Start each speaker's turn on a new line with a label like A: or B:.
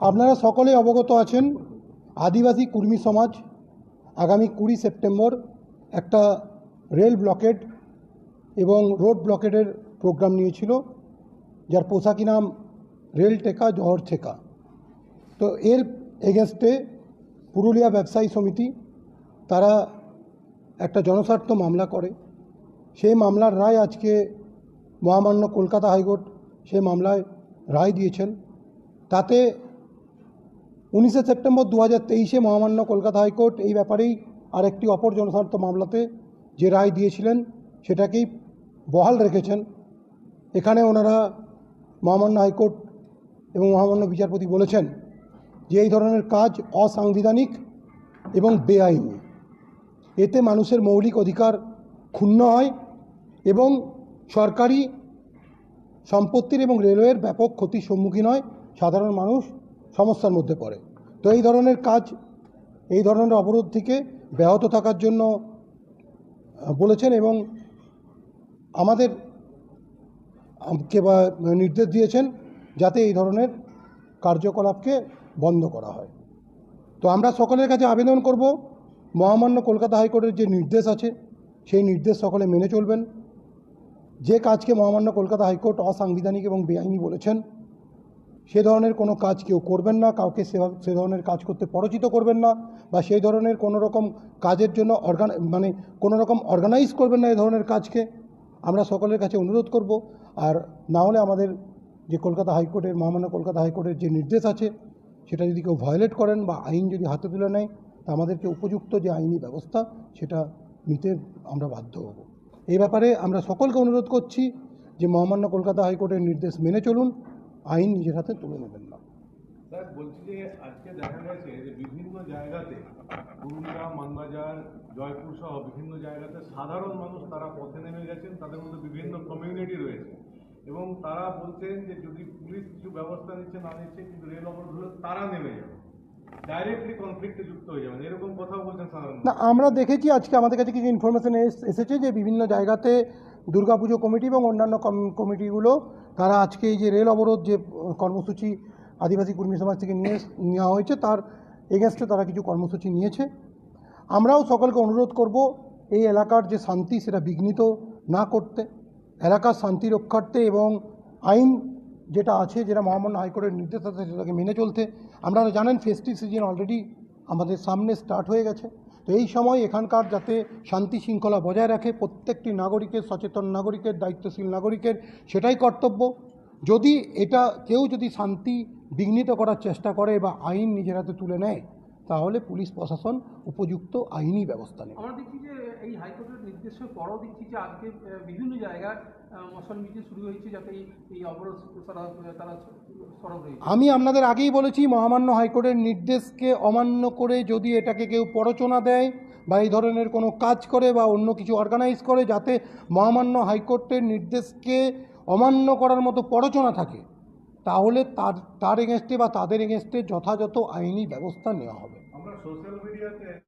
A: আপনারা সকলে অবগত আছেন, আদিবাসী কুর্মী সমাজ আগামী কুড়ি সেপ্টেম্বর একটা রেল ব্লকেড এবং রোড ব্লকেডের প্রোগ্রাম নিয়েছিল, যার পোশাকি নাম রেল টেকা, জহর ঠেকা। তো এর এগেনস্টে পুরুলিয়া ব্যবসায়ী সমিতি, তারা একটা জনস্বার্থ মামলা করে। সেই মামলার রায় আজকে মহামান্য কলকাতা হাইকোর্ট সেই মামলায় রায় দিয়েছেন। তাতে উনিশে সেপ্টেম্বর দু হাজার তেইশে মহামান্য কলকাতা হাইকোর্ট এই ব্যাপারেই আরেকটি অপর জনস্বার্থ মামলাতে যে রায় দিয়েছিলেন, সেটাকেই বহাল রেখেছেন। এখানে ওনারা মহামান্য হাইকোর্ট এবং মহামান্য বিচারপতি বলেছেন যে এই ধরনের কাজ অসাংবিধানিক এবং বেআইনি। এতে মানুষের মৌলিক অধিকার ক্ষুণ্ণ হয় এবং সরকারি সম্পত্তির এবং রেলওয়ের ব্যাপক ক্ষতির সম্মুখীন হয় সাধারণ মানুষ সমস্যার মধ্যে পড়ে। তো এই ধরনের কাজ, এই ধরনের অবরোধ থেকে ব্যাহত থাকার জন্য বলেছেন এবং আমাদের নির্দেশ দিয়েছেন যাতে এই ধরনের কার্যকলাপকে বন্ধ করা হয়। তো আমরা সকলের কাছে আবেদন করব, মহামান্য কলকাতা হাইকোর্টের যে নির্দেশ আছে, সেই নির্দেশ সকলে মেনে চলবেন। যে কাজকে মহামান্য কলকাতা হাইকোর্ট অসাংবিধানিক এবং বেআইনি বলেছেন সে ধরনের কোনো কাজ কেউ করবেন না, কাউকে সে ধরনের কাজ করতে পরচিত করবেন না বা সেই ধরনের কোনো রকম কাজের জন্য অর্গান মানে কোনো রকম অর্গানাইজ করবেন না এই ধরনের কাজকে। আমরা সকলের কাছে অনুরোধ করব। আর না হলে আমাদের যে কলকাতা হাইকোর্টের, মহামান্য কলকাতা হাইকোর্টের যে নির্দেশ আছে, সেটা যদি কেউ ভায়োলেট করেন বা আইন যদি হাতে তুলে নেয়, তা আমাদেরকে উপযুক্ত যে আইনি ব্যবস্থা, সেটা নিতে আমরা বাধ্য হব। এই ব্যাপারে আমরা সকলকে অনুরোধ করছি যে মহামান্য কলকাতা হাইকোর্টের নির্দেশ মেনে চলুন। আইন নিজের হাতে তুলে নেবেন না।
B: স্যার বলছি যে আজকে দেখা গেছে যে বিভিন্ন জায়গাতে পুরুলিয়া মানবাজার জয়পুর সহ বিভিন্ন জায়গাতে সাধারণ মানুষ তারা পথে নেমে গেছেন তাদের মধ্যে বিভিন্ন কমিউনিটি রয়েছে। এবং তারা বলছেন যে যদি পুলিশ কিছু ব্যবস্থা নিচ্ছে না নিচ্ছে কিন্তু রেল অবরোধ হলে তারা নেমে যাবে। ডাইরেক্টলি কনফ্লিক্টে যুক্ত হয়ে যাবেন। এরকম কথাও বলছেন সাধারণ
A: না আমরা দেখেছি আজকে আমাদের কাছে কিছু ইনফরমেশন এসেছে যে বিভিন্ন জায়গাতে দুর্গাপুজো কমিটি এবং অন্যান্য কমিটিগুলো তারা আজকে এই যে রেল অবরোধ যে কর্মসূচি আদিবাসী কর্মী সমাজ থেকে নিয়ে নেওয়া হয়েছে, তার এগেনস্টে তারা কিছু কর্মসূচি নিয়েছে। আমরাও সকলকে অনুরোধ করব, এই এলাকার যে শান্তি সেটা বিঘ্নিত না করতে, এলাকার শান্তি রক্ষার্থে এবং আইন যেটা আছে, যেটা মহামান্য হাইকোর্টের নির্দেশ আছে, সেটাকে মেনে চলতে। আপনারা জানেন ফেস্টিভ সিজন অলরেডি আমাদের সামনে স্টার্ট হয়ে গেছে। তো এই সময় এখানকার যাতে শান্তি শৃঙ্খলা বজায় রাখে, প্রত্যেকটি নাগরিকের সচেতন নাগরিকের, দায়িত্বশীল নাগরিকের, সেটাই কর্তব্য। যদি এটা কেউ যদি শান্তি বিঘ্নিত করার চেষ্টা করে বা আইন নিজের হাতে তুলে নেয় তাহলে পুলিশ প্রশাসন উপযুক্ত আইনি ব্যবস্থা নেবে।
C: আমরা দেখছি যে এই হাইকোর্টের নির্দেশের পরও দেখছি যে আজকে বিভিন্ন জায়গায় মশাল মিছিল শুরু হয়েছে যাতে এই- অবরোধ তারা
A: আমি আপনাদের আগেই বলেছি মহামান্য হাইকোর্টের নির্দেশকে অমান্য করে যদি এটাকে কেউ প্ররোচনা দেয় বা এই ধরনের কোনো কাজ করে বা অন্য কিছু অর্গানাইজ করে যাতে মহামান্য হাইকোর্টের নির্দেশকে অমান্য করার মতো প্ররোচনা থাকে তাহলে তার তার এগেনস্টে বা তাদের এগেনস্টে যথাযথ আইনি ব্যবস্থা নেওয়া হবে। that